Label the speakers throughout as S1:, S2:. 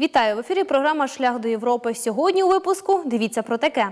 S1: Вітаю в ефірі. Програма Шлях до Європи. Сьогодні у випуску дивіться про таке.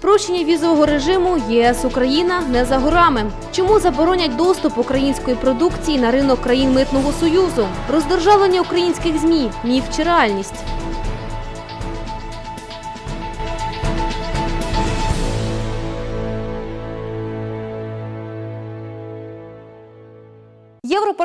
S1: Прощення візового режиму ЄС Україна не за горами. Чому заборонять доступ української продукції на ринок країн митного союзу? Роздержавлення українських змі міф чи реальність?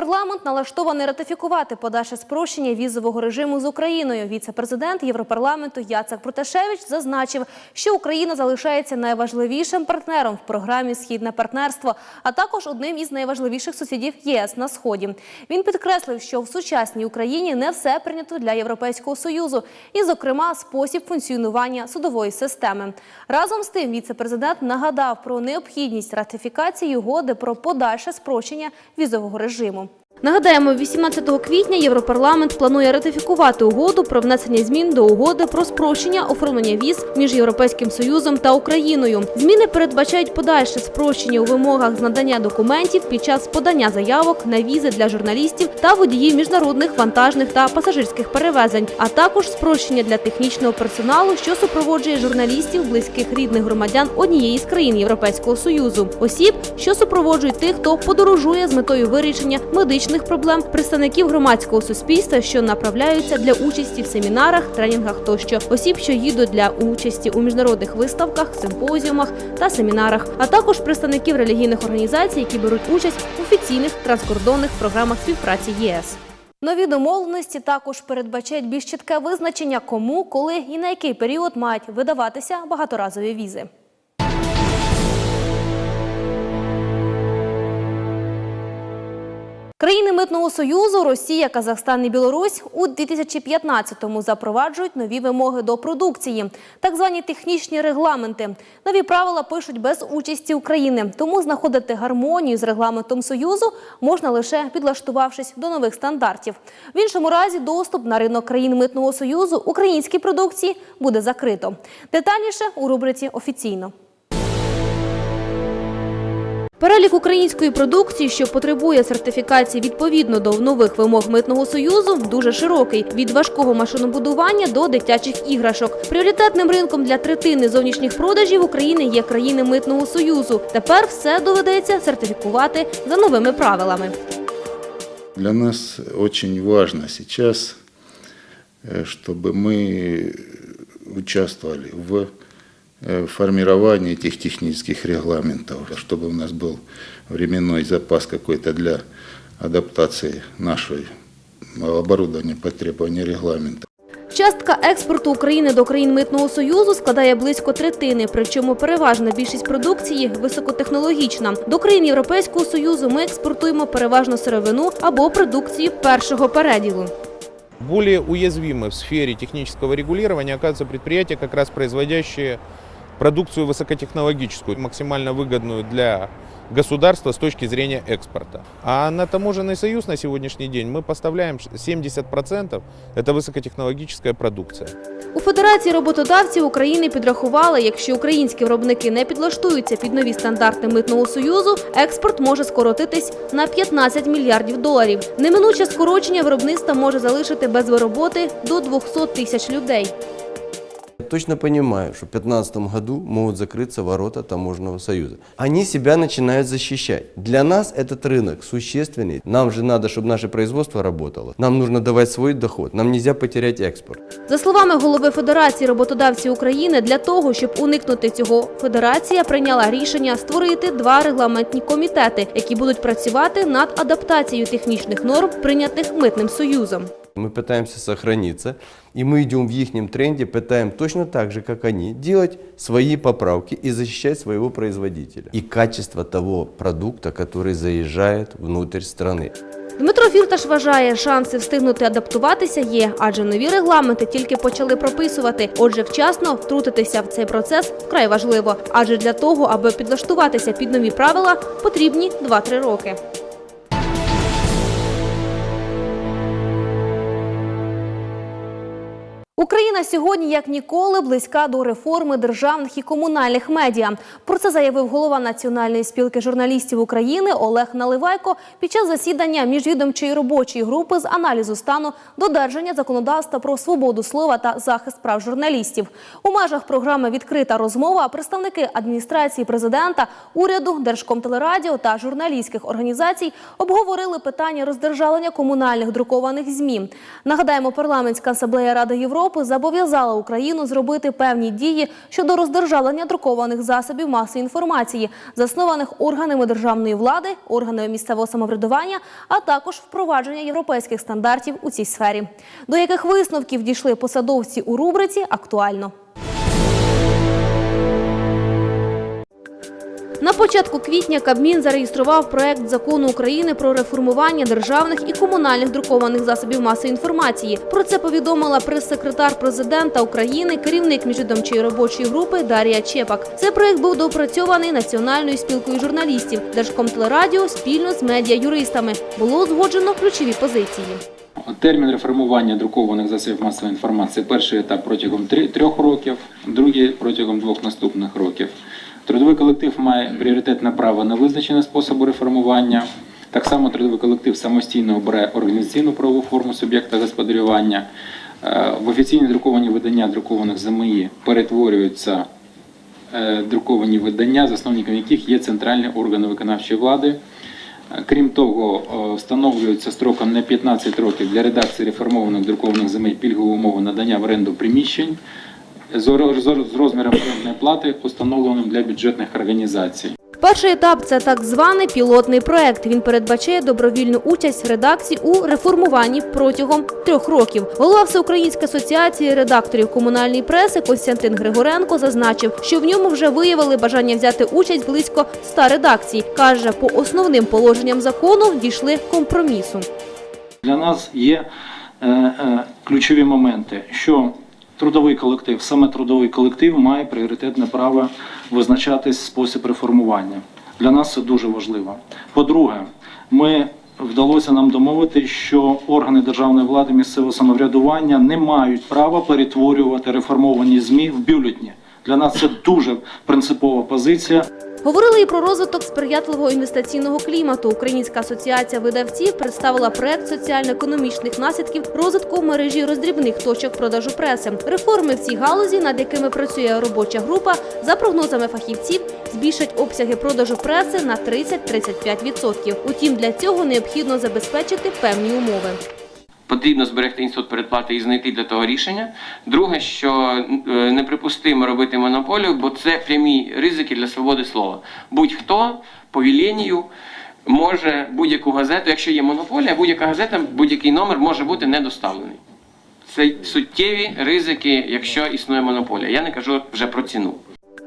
S1: Європарламент налаштований ратифікувати подальше спрощення візового режиму з Україною. Віце-президент Європарламенту Яцек Проташевич зазначив, що Україна залишається найважливішим партнером в програмі Східне партнерство, а також одним із найважливіших сусідів ЄС на сході. Він підкреслив, що в сучасній Україні не все прийнято для Європейського союзу, і, зокрема, спосіб функціонування судової системи. Разом з тим, віце-президент нагадав про необхідність ратифікації угоди про подальше спрощення візового режиму. Нагадаємо, 18 квітня Європарламент планує ратифікувати угоду про внесення змін до угоди про спрощення оформлення віз між Європейським Союзом та Україною. Зміни передбачають подальше спрощення у вимогах з надання документів під час подання заявок на візи для журналістів та водіїв міжнародних вантажних та пасажирських перевезень, а також спрощення для технічного персоналу, що супроводжує журналістів, близьких рідних громадян однієї з країн Європейського союзу, осіб, що супроводжують тих, хто подорожує з метою вирішення медичних проблем, представників громадського суспільства, що направляються для участі в семінарах, тренінгах тощо, осіб, що їдуть для участі у міжнародних виставках, симпозіумах та семінарах, а також представників релігійних організацій, які беруть участь в офіційних транскордонних програмах співпраці ЄС. Нові домовленості також передбачають більш чітке визначення, кому, коли і на який період мають видаватися багаторазові візи. Країни митного союзу Росія, Казахстан і Білорусь у 2015-му запроваджують нові вимоги до продукції, так звані технічні регламенти. Нові правила пишуть без участі України, тому знаходити гармонію з регламентом союзу можна лише підлаштувавшись до нових стандартів. В іншому разі доступ на ринок країн митного союзу українській продукції буде закрито. Детальніше у рубриці офіційно. Перелік української продукції, що потребує сертифікації відповідно до нових вимог митного союзу, дуже широкий від важкого машинобудування до дитячих іграшок. Пріоритетним ринком для третини зовнішніх продажів України є країни митного союзу. Тепер все доведеться сертифікувати за новими правилами.
S2: Для нас очень важно сейчас, э, чтобы мы участвовали в э, формировании этих технических регламентов, чтобы у нас был временной запас какой-то для адаптации нашего оборудования под требования регламента.
S1: Частка експорту України до країн митного союзу складає близько третини, причому переважна більшість продукції високотехнологічна. До країн Європейського союзу ми експортуємо переважно сировину або продукцію першого переділу.
S3: Более уязвимы в сфере технического регулирования оказываются предприятия, как раз производящие продукцию высокотехнологическую, максимально выгодную для государства с точки зрения экспорта. А на таможенный союз на сегодняшний день мы поставляем 70% это высокотехнологическая продукция.
S1: У Федерації роботодавців України підрахували, якщо українські виробники не підлаштуються під нові стандарти митного союзу, експорт може скоротитись на 15 мільярдів доларів. Неминуче скорочення виробництва може залишити без роботи до 200 тисяч людей.
S4: Я точно понимаю, что в 2015 году могут закрыться ворота таможенного союза. Они себя начинают защищать. Для нас этот рынок существенный. Нам же надо, чтобы наше производство работало. Нам нужно давать свой доход. Нам нельзя потерять экспорт.
S1: За словами голови Федерації роботодавців України, для того, щоб уникнути цього, федерація прийняла рішення створити два регламентні комітети, які будуть працювати над адаптацією технічних норм, прийнятих митним союзом.
S4: Мы пытаемся сохраниться, и мы идем в их тренде, пытаем точно так же, как они, делать свои поправки и защищать своего производителя. И качество того продукта, который заезжает внутрь страны.
S1: Дмитро Фірташ вважає, шанси встигнути адаптуватися є, адже нові регламенти тільки почали прописувати. Отже, вчасно втрутитися в цей процес вкрай важливо. Адже для того, аби підлаштуватися під нові правила, потрібні 2-3 роки. Україна сьогодні, як ніколи, близька до реформи державних і комунальних медіа. Про це заявив голова Національної спілки журналістів України Олег Наливайко під час засідання міжвідомчої робочої групи з аналізу стану додержання законодавства про свободу слова та захист прав журналістів. У межах програми Відкрита розмова представники адміністрації президента, уряду, Держкомтелерадіо та журналістських організацій обговорили питання роздержавлення комунальних друкованих змі. Нагадаємо, парламентська асамблея Ради Європи зобов'язала Україну зробити певні дії щодо роздержавлення друкованих засобів масової інформації, заснованих органами державної влади, органами місцевого самоврядування, а також впровадження європейських стандартів у цій сфері. До яких висновків дійшли посадовці у рубриці актуально. На початку квітня Кабмін зареєстрував проект закону України про реформування державних і комунальних друкованих засобів масової інформації. Про це повідомила прес-секретар президента України, керівник міжвідомчої робочої групи Дар'я Чепак. Цей проект був доопрацьований національною спілкою журналістів Держкомтелерадіо спільно з медіа-юристами. Було узгоджено ключові позиції.
S5: Термін реформування друкованих засобів масової інформації перший етап протягом трьох років, другий протягом двох наступних років. Трудовий колектив має пріоритетне право на визначення способу реформування. Так само трудовий колектив самостійно обирає організаційну правову форму суб'єкта господарювання. Е, В офіційні друковані видання друкованих ЗМІ перетворюються е, друковані видання, засновником яких є центральні органи виконавчої влади. Е, Крім того, встановлюється строком на 15 років для редакції реформованих друкованих земель пільгові умови надання в оренду приміщень з розміром орендної плати, установленим для бюджетних організацій.
S1: Перший етап це так званий пілотний проект. Він передбачає добровільну участь редакцій у реформуванні протягом трьох років. Голова Всеукраїнської асоціації редакторів комунальної преси Костянтин Григоренко зазначив, що в ньому вже виявили бажання взяти участь близько ста редакцій. каже, по основним положенням закону дійшли компромісу.
S6: Для нас є е, е, ключові моменти, що трудовий колектив, саме трудовий колектив має пріоритетне право визначати спосіб реформування. Для нас це дуже важливо. По-друге, ми вдалося нам домовити, що органи державної влади місцевого самоврядування не мають права перетворювати реформовані ЗМІ в бюлетні. Для нас це дуже принципова позиція.
S1: Говорили і про розвиток сприятливого інвестиційного клімату. Українська асоціація видавців представила проект соціально-економічних наслідків розвитку мережі роздрібних точок продажу преси. Реформи в цій галузі, над якими працює робоча група, за прогнозами фахівців, збільшать обсяги продажу преси на 30-35%. Утім, для цього необхідно забезпечити певні умови.
S7: Потрібно зберегти інститут передплати і знайти для того рішення. Друге, що е, неприпустимо робити монополію, бо це прямі ризики для свободи слова. Будь-хто по віленію може будь-яку газету, якщо є монополія, будь-яка газета, будь-який номер може бути недоставлений. Це суттєві ризики, якщо існує монополія. Я не кажу вже про ціну.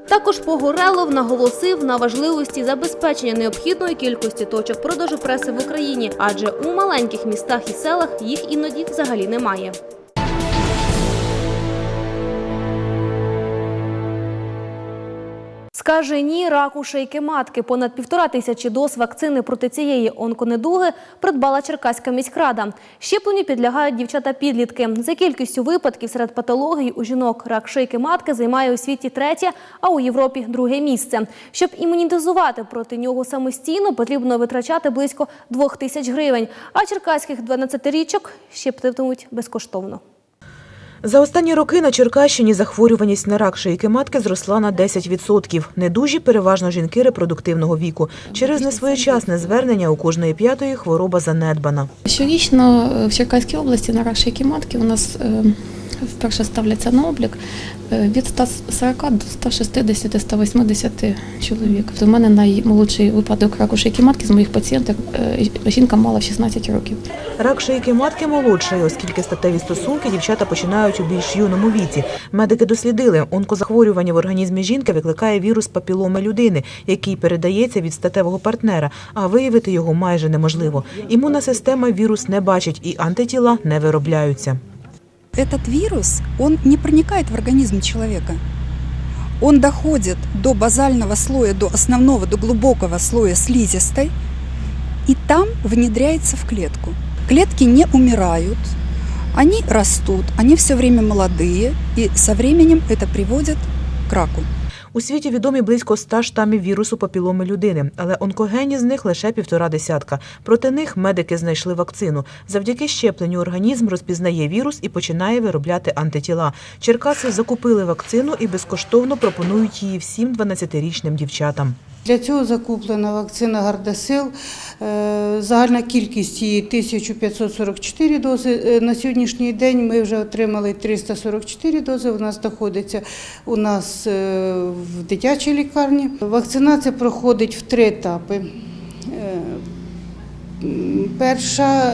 S1: Також Погорелов наголосив на важливості забезпечення необхідної кількості точок продажу преси в Україні, адже у маленьких містах і селах їх іноді взагалі немає. Скаже ні раку шийки матки. Понад півтора тисячі доз вакцини проти цієї онконедуги придбала Черкаська міськрада. Щепленню підлягають дівчата-підлітки. За кількістю випадків серед патологій у жінок рак шийки матки займає у світі третє, а у Європі друге місце. Щоб імунізувати проти нього самостійно, потрібно витрачати близько двох тисяч гривень. А черкаських 12-річок щептитимуть безкоштовно.
S8: За останні роки на Черкащині захворюваність на рак шийки матки зросла на 10%. Недужі переважно жінки репродуктивного віку. Через несвоєчасне звернення у кожної п'ятої хвороба занедбана.
S9: Щорічно е, в Черкаській області на рак шийки матки у нас е, вперше ставляться на облік е, від 140 до 160-180 чоловік. У мене наймолодший випадок раку шийки матки з моїх пацієнток. е, Жінка мала 16 років.
S8: Рак шийки матки молодший, оскільки статеві стосунки дівчата починають у більш юному віці. Медики дослідили, онкозахворювання в організмі жінки викликає вірус папіломи людини, який передається від статевого партнера, а виявити його майже неможливо. Імунна система вірус не бачить і антитіла не виробляються.
S10: Этот вирус, он не проникает в организм человека. Он доходит до базального слоя, до основного, до глубокого слоя слизистой, и там внедряется в клетку. Клетки не умирают, Они растут, они все время молодые, и со временем это приводит к раку.
S8: У світі відомі близько ста штамів вірусу папіломи людини, але онкогені з них лише півтора десятка. Проти них медики знайшли вакцину. Завдяки щепленню організм розпізнає вірус і починає виробляти антитіла. Черкаси закупили вакцину і безкоштовно пропонують її всім 12-річним дівчатам.
S11: Для цього закуплена вакцина Гардасил. Е, Загальна кількість її 1544 дози. Е, На сьогоднішній день ми вже отримали 344 дози. Нас знаходиться у нас е, в дитячій лікарні. Вакцинація проходить в три етапи. Перша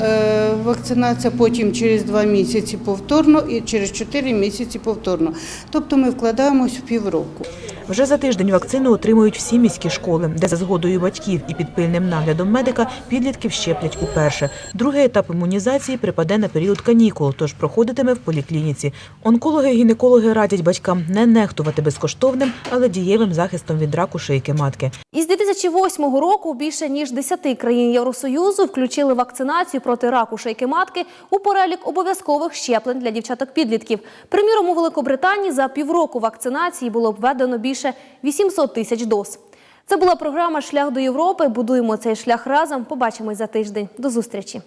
S11: вакцинація, потім через два місяці повторно і через чотири місяці повторно. Тобто ми вкладаємось в півроку.
S8: Вже за тиждень вакцину отримують всі міські школи, де за згодою батьків і під пильним наглядом медика підлітків щеплять уперше. Другий етап імунізації припаде на період канікул, тож проходитиме в поліклініці. Онкологи і гінекологи радять батькам не нехтувати безкоштовним, але дієвим захистом від раку шийки матки.
S1: Із 2008 року більше ніж 10 країн Євросоюзу включили вакцинацію проти раку шийки матки у перелік обов'язкових щеплень для дівчаток-підлітків. Приміром, у Великобританії за півроку вакцинації було введено більше 800 тисяч доз. Це була програма Шлях до Європи. Будуємо цей шлях разом. Побачимось за тиждень. До зустрічі.